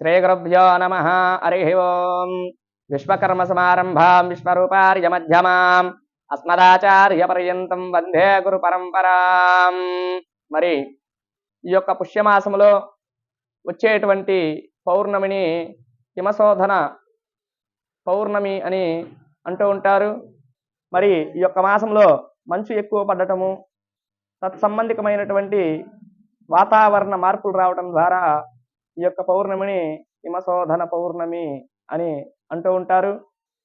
శ్రీగురుభ్యో నమ హరి ఓం. విశ్వకర్మ సమారంభాం విశ్వరూపార్య మధ్యమాం అస్మదాచార్య పర్యంతం వందే గురు పరంపరాం మరి ఈ యొక్క పుష్యమాసములో వచ్చేటువంటి పౌర్ణమిని హిమశోధన పౌర్ణమి అని అంటూ ఉంటారు. మరి ఈ యొక్క మాసంలో మంచు ఎక్కువ పడటము తత్సంబంధికమైనటువంటి వాతావరణ మార్పులు రావడం ద్వారా ఈ యొక్క పౌర్ణమిని హిమశోధన పౌర్ణమి అని అంటూ ఉంటారు.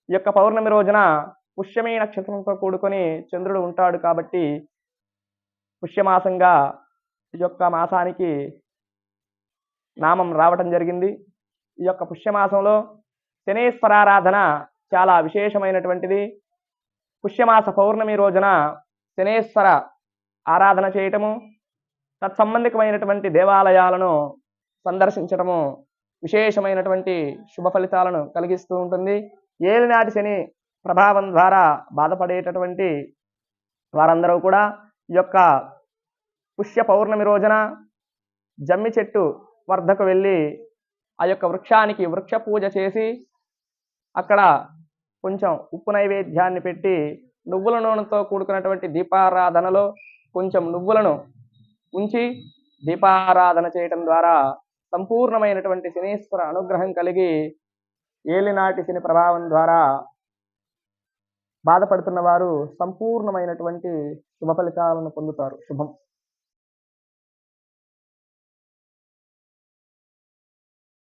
ఈ యొక్క పౌర్ణమి రోజున పుష్యమీ నక్షత్రంతో కూడుకొని చంద్రుడు ఉంటాడు కాబట్టి పుష్యమాసంగా ఈ యొక్క మాసానికి నామం రావటం జరిగింది. ఈ యొక్క పుష్యమాసంలో శనేశ్వరారాధన చాలా విశేషమైనటువంటిది. పుష్యమాస పౌర్ణమి రోజున శనేశ్వర ఆరాధన చేయటము తత్సంబంధికమైనటువంటి దేవాలయాలను సందర్శించటము విశేషమైనటువంటి శుభ ఫలితాలను కలిగిస్తూ ఉంటుంది. ఏలినాటి శని ప్రభావం ద్వారా బాధపడేటటువంటి వారందరూ కూడా ఈ యొక్క పుష్య పౌర్ణమి రోజున జమ్మి చెట్టు వర్ధకు వెళ్ళి ఆ యొక్క వృక్షానికి వృక్ష పూజ చేసి అక్కడ కొంచెం ఉప్పు నైవేద్యాన్ని పెట్టి నువ్వుల నూనెతో కూడుకున్నటువంటి దీపారాధనలో కొంచెం నువ్వులను ఉంచి దీపారాధన చేయటం ద్వారా సంపూర్ణమైనటువంటి శనీశ్వర అనుగ్రహం కలిగి ఏలినాటి శని ప్రభావం ద్వారా బాధపడుతున్న వారు సంపూర్ణమైనటువంటి శుభ ఫలితాలను పొందుతారు. శుభం.